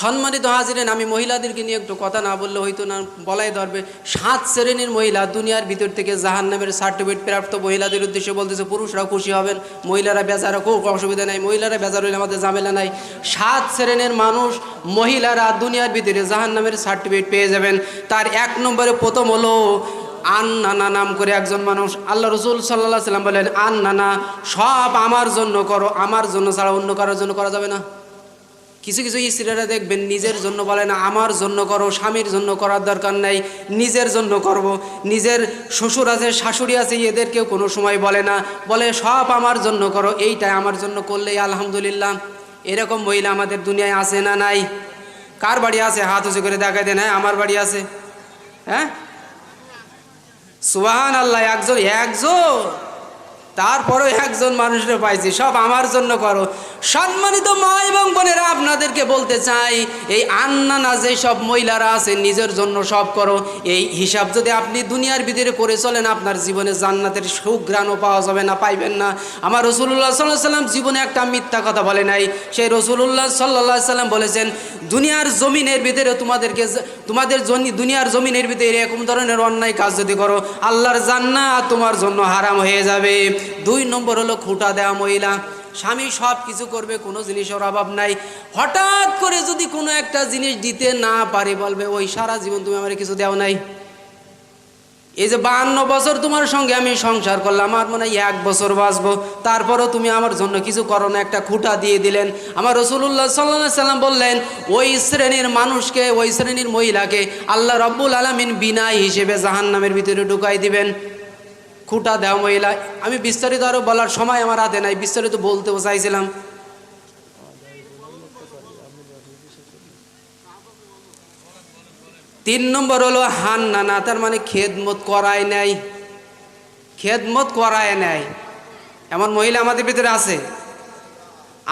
সম্মানিত হাজিরেন, আমি মহিলাদেরকে নিয়ে একটু কথা না বললে হয়তো না বলাই ধরবে। সাত শ্রেণির মহিলা দুনিয়ার ভিতর থেকে জাহান নামের সার্টিফিকেট প্রাপ্ত মহিলাদের উদ্দেশ্যে বলতেছে, পুরুষরা খুশি হবেন, মহিলারা বেজারা খুব অসুবিধা নাই, মহিলারা বেজার হইলে আমাদের ঝামেলা নাই। সাত শ্রেণির মানুষ, মহিলারা দুনিয়ার ভিতরে জাহান নামের সার্টিফিকেট পেয়ে যাবেন। তার এক নম্বরে প্রথম হলো আন নানা নাম করে একজন মানুষ। আল্লাহ রসুল সাল্লাহ সাল্লাম বলেন আন নানা সব আমার জন্য করো, আমার জন্য ছাড়া অন্য কারোর জন্য করা যাবে না। কিছু কিছু স্ত্রীরা দেখবেন নিজের জন্য বলে না, আমার জন্য করো, স্বামীর জন্য করার দরকার নাই, নিজের জন্য করব। নিজের শ্বশুর আছে, শাশুড়ি আছে, এদেরকেও কোনো সময় বলে না। বলে, সব আমার জন্য করো, এইটাই আমার জন্য করলেই আলহামদুলিল্লাহ। এরকম মহিলা আমাদের দুনিয়ায় আছে না নাই? কার বাড়ি আছে? হাত উঁচু করে দেখাই দেন হ্যাঁ আমার বাড়ি আছে। হ্যাঁ? সুবাহান আল্লাহ একজন একজন তারপরেও একজন মানুষের পাইছি, সব আমার জন্য করো। সম্মানিত মা এবং বোনেরা, আপনাদেরকে বলতে চাই, এই আন্নানা যে সব মহিলারা আছে, নিজের জন্য সব করো। এই হিসাব যদি আপনি দুনিয়ার ভিতরে করে চলেন, আপনার জীবনে জান্নাতের সুগ্রাণও পাওয়া যাবে না, পাইবেন না। আমার রসুল্লাহ সাল্লাহ সাল্লাম জীবনে একটা মিথ্যা কথা বলে নাই। সেই রসুল্লাহ সাল্লাহ সাল্লাম বলেছেন, দুনিয়ার জমিনের ভিতরে তোমাদেরকে তোমাদের দুনিয়ার জমিনের ভিতরে এরকম ধরনের অন্যায় কাজ যদি করো, আল্লাহর জান্নাত তোমার জন্য হারাম হয়ে যাবে। দুই নম্বর হলো খুঁটা দেওয়া মহিলা। স্বামী সব কিছু করবে, কোনো জিনিসের অভাব নাই। হঠাৎ করে যদি কোনো একটা জিনিস দিতে না পারে, বলবে, ওই সারা জীবন তুমি আমার কিছু দেও নাই। এই যে বাহান্ন বছর তোমার সঙ্গে আমি সংসার করলাম, আমার মনে এক বছর বাঁচবো। তারপরও তুমি আমার জন্য কিছু করো না, একটা খুঁটা দিয়ে দিলেন। আমার রসুল্লাহ সাল্লা সাল্লাম বললেন, ওই শ্রেণির মানুষকে, ওই শ্রেণির মহিলাকে আল্লাহ রব্বুল আলমিন বিনাই হিসেবে জাহান নামের ভিতরে ঢুকাই দিবেন। খুঁটা দেওয়া মহিলা। আমি বিস্তারিত আরও বলার সময় আমার হাতে নাই, বিস্তারিত বলতেও চাইছিলাম। তিন নম্বর হলো হান নানা, তার মানে খেদমত করায় নাই। খেদমত করায় নেয় এমন মহিলা আমাদের ভিতরে আছে।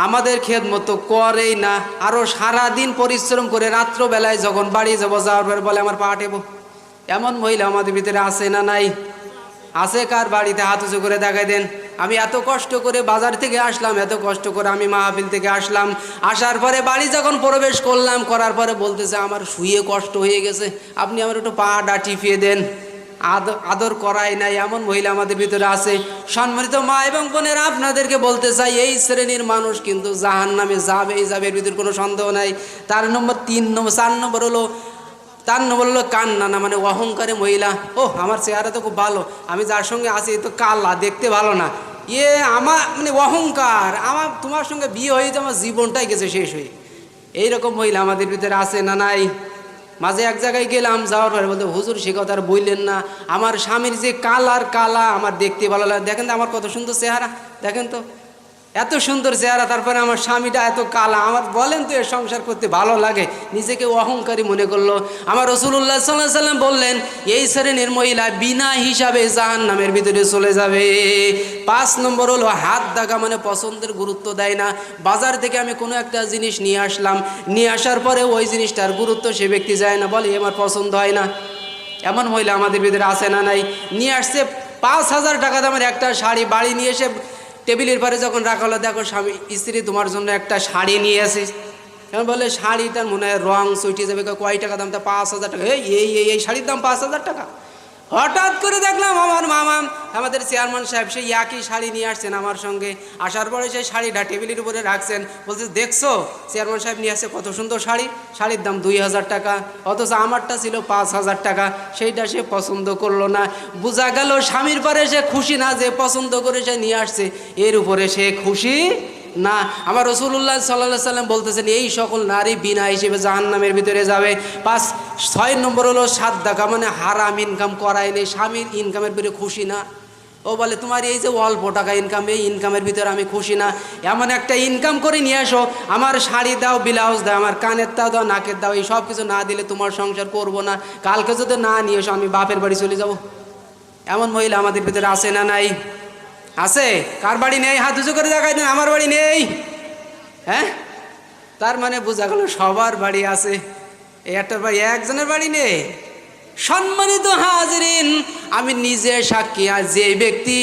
আমাদের খেদমত তো করেই না। আরও সারাদিন পরিশ্রম করে রাত্রবেলায় যখন বাড়ি যাব, যাওয়ার পরে বলে, আমার পা এমন মহিলা আমাদের ভিতরে আছে না নাই? আছে কার বাড়িতে? হাত উঁচু করে দেখাই দেন। আমি এত কষ্ট করে বাজার থেকে আসলাম, এত কষ্ট করে আমি মাহফিল থেকে আসলাম। আসার পরে বাড়ি যখন প্রবেশ করলাম, করার পরে বলতেছে, আমার শুয়ে কষ্ট হয়ে গেছে। আপনি আমার একটু পা ডা টিপিয়ে দেন। আদর আদর করাই নাই, এমন মহিলা আমাদের ভিতরে আছে। সম্মানিত মা এবং বোনেরা, আপনাদেরকে বলতে চাই, এই শ্রেণির মানুষ কিন্তু জাহান নামে যাবে এই যাবে, এর ভিতরে কোনো সন্দেহ নাই। তার নম্বর তিন, নম্বর, চার নম্বর হলো তার নাম বলল কান্না না মানে অহংকারে মহিলা। ও আমার চেহারা তো খুব ভালো। আমি যার সঙ্গে আছি তো কাল্লা দেখতে ভালো না। ইয়ে আমার মানে অহংকার, আমার, তোমার সঙ্গে বিয়ে হয়ে হয়েছে আমার জীবনটাই গেছে শেষ হয়ে। এইরকম মহিলা আমাদের ভিতরে আছে না নাই? মাঝে এক জায়গায় গেলাম, যাওয়ার পরে বলতে হুজুর, সে কথা আর বললেন না। আমার স্বামীর যে কালার কালা, আমার দেখতে ভালো লাগে দেখেন তো আমার কত সুন্দর চেহারা। দেখেন তো। এত সুন্দর চেহারা, তারপরে আমার স্বামীটা এত কালা। আমার বলেন তো, এ সংসার করতে ভালো লাগে? নিজেকে অহংকারী মনে করল। আমার রসুল্লাহ সাল্লাহ সাল্লাম বললেন, এই শ্রেণির মহিলা বিনা হিসাবে জাহান নামের ভিতরে চলে যাবে। পাঁচ নম্বর হলো, হাত দাগা মানে পছন্দের গুরুত্ব দেয় না। বাজার থেকে আমি কোনো একটা জিনিস নিয়ে আসলাম। নিয়ে আসার পরে ওই জিনিসটার গুরুত্ব সে ব্যক্তি যায় না। বলে আমার পছন্দ হয় না। এমন মহিলা আমাদের ভিতরে আসে না নাই? নিয়ে আসছে পাঁচ হাজার টাকা দামের একটা শাড়ি, বাড়ি নিয়ে এসে টেবিলের পরে যখন রাখা হলো, দেখো স্বামী, স্ত্রী তোমার জন্য একটা শাড়ি নিয়ে আসিস এখন বলে শাড়িটার মনে হয় রং সুইটে যাবে। কয় টাকা দাম? তা পাঁচ হাজার টাকা। এই এই এই শাড়ির দাম পাঁচ হাজার টাকা। হঠাৎ করে দেখলাম আমার মামা, আমাদের চেয়ারম্যান সাহেব সেই একই শাড়ি নিয়ে আসছেন আমার সঙ্গে। আসার পরে সেই শাড়িটা টেবিলের উপরে রাখছেন। বলছে, দেখছ, চেয়ারম্যান সাহেব নিয়ে আসছে কত সুন্দর শাড়ি। শাড়ির দাম দুই হাজার টাকা, অথচ আমারটা ছিল পাঁচ হাজার টাকা। সেইটা সে পছন্দ করল না। বোঝা গেল স্বামীর পরে সে খুশি না, যে পছন্দ করে সে নিয়ে আসছে। এর উপরে সে খুশি না, আমার রসুল্লাহ সাল্লাহ সাল্লাম বলতেছেন, এই সকল নারী বিনা হিসেবে জাহান্নামের ভিতরে যাবে। পাঁচ, ছয় নম্বর হলো সাত টাকা মানে হারাম ইনকাম করায় নেই স্বামীর ইনকামের ভিতরে খুশি না। ও বলে, তোমার এই যে অল্প টাকা ইনকাম এই ইনকামের ভিতরে আমি খুশি না। এমন একটা ইনকাম করে নিয়ে আসো, আমার শাড়ি দাও ব্লাউজ দাও, আমার কানের দাও দাও, নাকের দাও, এই সব কিছু না দিলে তোমার সংসার করব না। কালকে যদি না নিয়ে এসো, আমি বাপের বাড়ি চলে যাব। এমন মহিলা আমাদের ভিতরে আসে না নাই? আছে? কার বাড়ি নেই? হাত উঁচু করে দেখাই দেন, আমার বাড়ি নেই। হ্যাঁ? তার মানে বোঝা গেল সবার বাড়ি আছে। এই বাড়ি একজনের বাড়ি নেই? সম্মানিত হাজরিন, আমি নিজে সাক্ষী, আর যে ব্যক্তি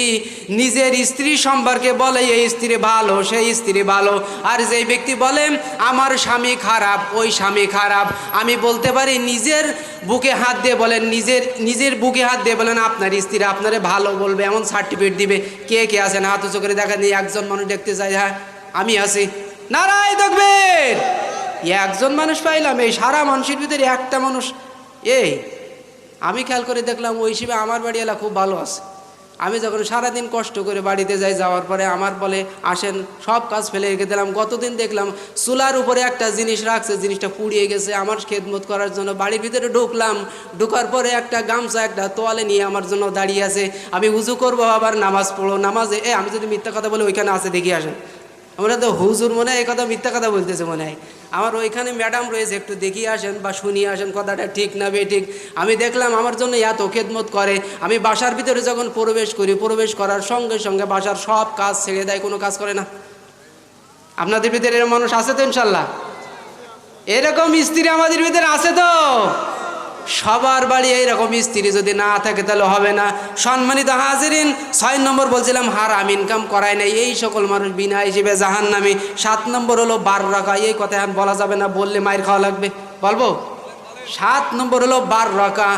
নিজের স্ত্রী সম্পর্কে বলে, এই স্ত্রী ভালো, সেই স্ত্রী ভালো। আর যে ব্যক্তি বলে, আমার স্বামী খারাপ, ওই স্বামী খারাপ। আমি বলতে পারি, নিজের বুকে হাত দিয়ে বলেন, নিজের নিজের বুকে হাত দিয়ে বলেন, আপনার স্ত্রী আপনারে ভালো বলবে, এমন সার্টিফিকেট দিবে। কে কে আছেন হাত উঁচু করে দেখা নিয়ে একজন মানুষ দেখতে চাই হ্যাঁ আমি আছি। নারায় দেখবেন একজন মানুষ পাইলাম, এই সারা মানুষের ভিতরে একটা মানুষ, এই আমি খেয়াল করে দেখলাম ওই হিসেবে আমার বাড়ি এলা খুব ভালো আছে। আমি যখন সারাদিন কষ্ট করে বাড়িতে যাই, যাওয়ার পরে আমার বলে, আসেন, সব কাজ ফেলে রেখে দিলাম। গতদিন দেখলাম চুলার উপরে একটা জিনিস রাখছে, জিনিসটা পুড়িয়ে গেছে। আমার খেদমত করার জন্য বাড়ির ভিতরে ঢুকলাম। ঢুকার পরে একটা গামছা, একটা তোয়ালে নিয়ে আমার জন্য দাঁড়িয়ে আছে। আমি উজু করব, আবার নামাজ পড়ো নামাজে, এ, আমি যদি মিথ্যা কথা বলে, ওইখানে আছে, দেখি আসেন। আমরা তো হুজুর মনে হয় এই কথা মিথ্যা কথা বলতেছে মনে হয়। আমার ওইখানে ম্যাডাম রয়েছে, একটু দেখিয়ে আসেন বা শুনিয়ে আসেন কথাটা ঠিক না বে ঠিক আমি দেখলাম আমার জন্য এত খেদমত করে। আমি বাসার ভিতরে যখন প্রবেশ করি, প্রবেশ করার সঙ্গে সঙ্গে বাসার সব কাজ ছেড়ে দেয়, কোনো কাজ করে না। আপনাদের ভিতরে এরকম মানুষ আছে তো ইনশাল্লাহ? এরকম স্ত্রী আমাদের ভিতরে আছে তো? সবার বাড়ি এইরকম স্ত্রী যদি না থাকে তাহলে হবে না। সম্মানিত হাজিরিন, ছয় নম্বর বলছিলাম, হারাম ইনকাম করায় নাই। এই সকল মানুষ বিনা হিসেবে জাহান নামি সাত নম্বর হলো বার রাখা এই কথা এখন বলা যাবে না, বললে মায়ের খাওয়া লাগবে। বলব? সাত নম্বর হলো বার রাখা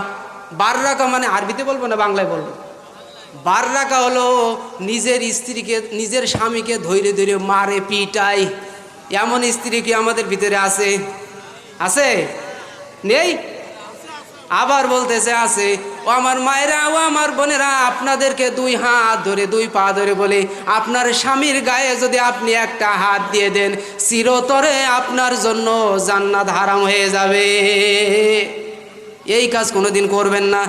বার রাখা মানে আরবিতে বলব না বাংলায় বলব? বার রাখা হলো নিজের স্ত্রীকে, নিজের স্বামীকে ধৈর্য ধৈর্য মারে পিটাই এমন স্ত্রী কি আমাদের ভিতরে আছে? আছে? নেই? আবার বলতেছে আছে, ও আমার মায়েরা, ও আমার বোনেরা, আপনাদেরকে দুই হাত ধরে, দুই পা ধরে বলে, আপনার স্বামীর গায়ে যদি আপনি একটা হাত দিয়ে দেন, চিরতরে আপনার জন্য জান্নাত হারাম হয়ে যাবে। এই কাজ কোনোদিন করবেন না।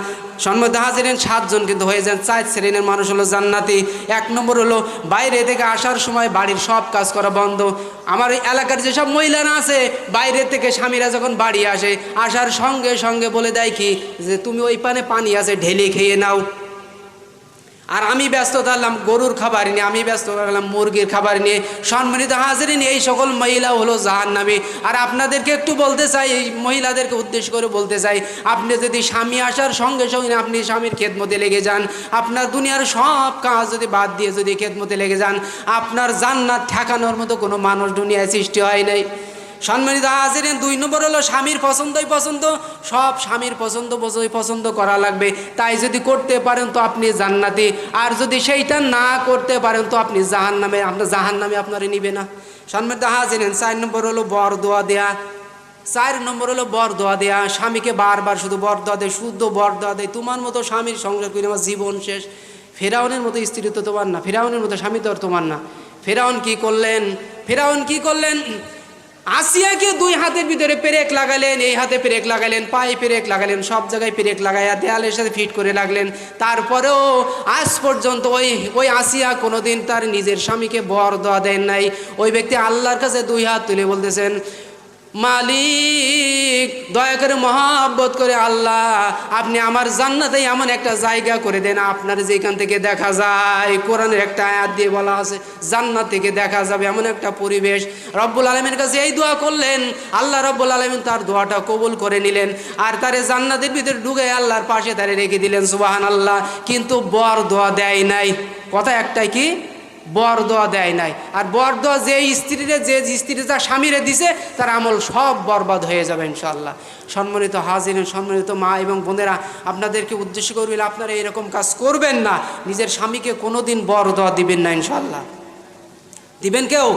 সম্মত হাজিরেন, সাতজন কিন্তু হয়ে যান। চার শ্রেণির মানুষ হলো জান্নাতি। এক নম্বর হলো বাইরে থেকে আসার সময় বাড়ির সব কাজ করা বন্ধ। আমার ওই এলাকার যেসব মহিলারা আছে, বাইরে থেকে স্বামীরা যখন বাড়ি আসে, আসার সঙ্গে সঙ্গে বলে দেয় কি, যে তুমি ওই পানে পানি আছে, ঢেলে খেয়ে নাও। আর আমি ব্যস্ত থাকলাম গরুর খাবার নিয়ে, আমি ব্যস্ত থাকলাম মুরগির খাবার নিয়ে। সম্মানিত হাজিরিন, এই সকল মহিলা হলো জাহান নামে আর আপনাদেরকে একটু বলতে চাই, এই মহিলাদেরকে উদ্দেশ্য করে বলতে চাই, আপনি যদি স্বামী আসার সঙ্গে সঙ্গে আপনি স্বামীর খেদমতে লেগে যান, আপনার দুনিয়ার সব কাজ যদি বাদ দিয়ে যদি খেদমতে লেগে যান, আপনার জান্নাত ঠেকানোর মতো কোনো মানুষ দুনিয়ায় সৃষ্টি হয় নাই। সম্মানিত হাজিরেন, দুই নম্বর হলো স্বামীর পছন্দই পছন্দ, সব স্বামীর পছন্দ বোঝই পছন্দ করা লাগবে। তাই যদি করতে পারেন তো আপনি জান্নাতি, আর যদি সেইটা না করতে পারেন তো আপনি জাহান নামে আপনার জাহান নামে আপনারা নিবে না। সম্মানিত হাজিরেন, চার নম্বর হলো বর দোয়া। দেয়া চার নম্বর হলো বর দোয়া। দেয়া স্বামীকে বারবার শুধু বর দোয়া দেয় শুদ্ধ বর দোয়া। দেয় তোমার মতো স্বামীর সংসার করে আমার জীবন শেষ। ফেরাউনের মতো স্ত্রী তো তোমার না, ফেরাউনের মতো স্বামী তো আর তোমার না। ফেরাউন কি করলেন? ফেরাউন কি করলেন? আসিয়াকে দুই হাতের ভিতরে পেরেক লাগালেন, এই হাতে পেরেক লাগালেন, পায়ে পেরেক লাগালেন, সব জায়গায় পেরেক লাগাইয়া দেয়ালের সাথে ফিট করে লাগলেন। তারপরেও আজ পর্যন্ত ওই ওই আসিয়া কোনোদিন তার নিজের স্বামীকে বর দেওয়া দেন নাই। ওই ব্যক্তি আল্লাহর কাছে দুই হাত তুলে বলতেছেন মালিক, দয়া করে মহাব্বত করে আল্লাহ, আপনি আমার জান্নাতে এমন একটা জায়গা করে দেন, আপনার যেখান থেকে দেখা যায়, কোরআনের একটা আয়াত দিয়ে বলা আছে, জান্নাত থেকে দেখা যাবে এমন একটা পরিবেশ। রব্বুল আলমের কাছে এই দোয়া করলেন, আল্লাহ রব্বুল আলমিন তার দোয়াটা কবুল করে নিলেন, আর তারে জান্নাতের ভিতরে ঢুকে আল্লাহর পাশে তারে রেখে দিলেন সুবাহান আল্লাহ কিন্তু বর দোয়া দেয় নাই। কথা একটাই কি? বর দোয়া দেয় নাই। আর বর দোয়া যে স্ত্রীরে, যে স্ত্রী তার স্বামীরে দিছে, তার আমল সব বরবাদ হয়ে যাবে ইনশাল্লাহ সম্মানিত হাজির সম্মানিত মা এবং বোনেরা, আপনাদেরকে উদ্দেশ্য করবেন আপনারা এরকম কাজ করবেন না। নিজের স্বামীকে কোনো দিন বর দোয়া দিবেন না ইনশাল্লাহ দিবেন কেউ?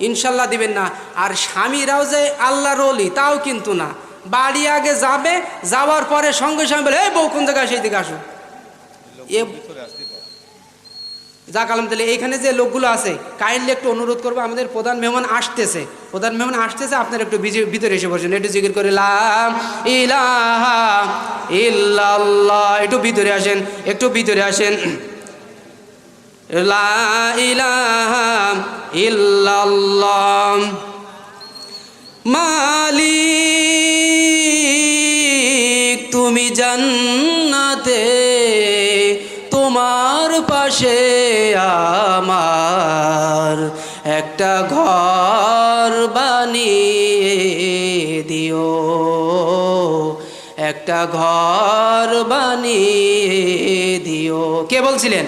ইনশাল্লাহ দিবেন না। আর স্বামীরাও যে আল্লাহর অলি তাও কিন্তু না। বাড়ি আগে যাবে, যাওয়ার পরে সঙ্গে সঙ্গে বলে, এই বউ কোন জায়গায় সেই দিকে আসো। এ যাক তাহলে এইখানে যে লোকগুলো আছে কাইন্ডলি একটু অনুরোধ করব, আমাদের প্রধান মেহমান আসতেছে। প্রধান মেহমান আসতেছে, আপনারা একটু ভিতরে এসে বসেন, একটু জিকির করে, লাম একটু ভিতরে আসেন, একটু ভিতরে আসেন। লা ইলাহা ইল্লাল্লাহ মালিক, তুমি জান্নাতে তোমার পাশে আমার একটা ঘর বানিয়ে দিও। একটা ঘর বানিয়ে দিও। কে বলছিলেন?